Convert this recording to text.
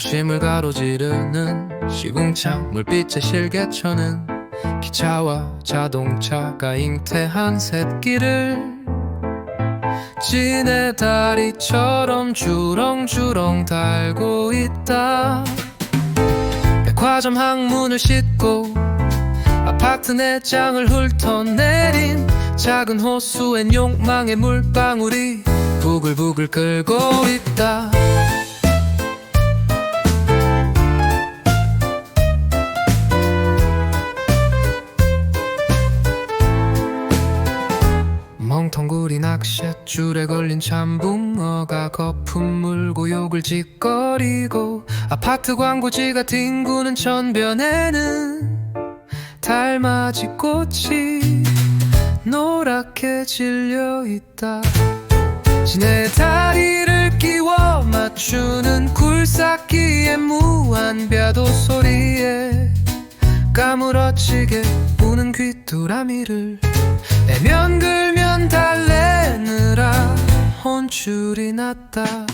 도심을 가로지르는 시궁창 물빛의 실개천은 기차와 자동차가 잉태한 샛길을 진해 다리처럼 주렁주렁 달고 있다. 백화점 항문을 싣고 아파트 내장을 훑어내린 작은 호수엔 욕망의 물방울이 부글부글 끓고 있다 멍텅구리 낚싯줄에 걸린 참붕어가 거품 물고 욕을 짓거리고 아파트 광고지가 뒹구는 천변에는 달맞이 꽃이 노랗게 질려 있다. 지네 다리를 끼워 맞추는 굴삭기의 무한배도 소리에 까무러치게 우는 귀뚜라미를. 애면 글 혼쭐이 났다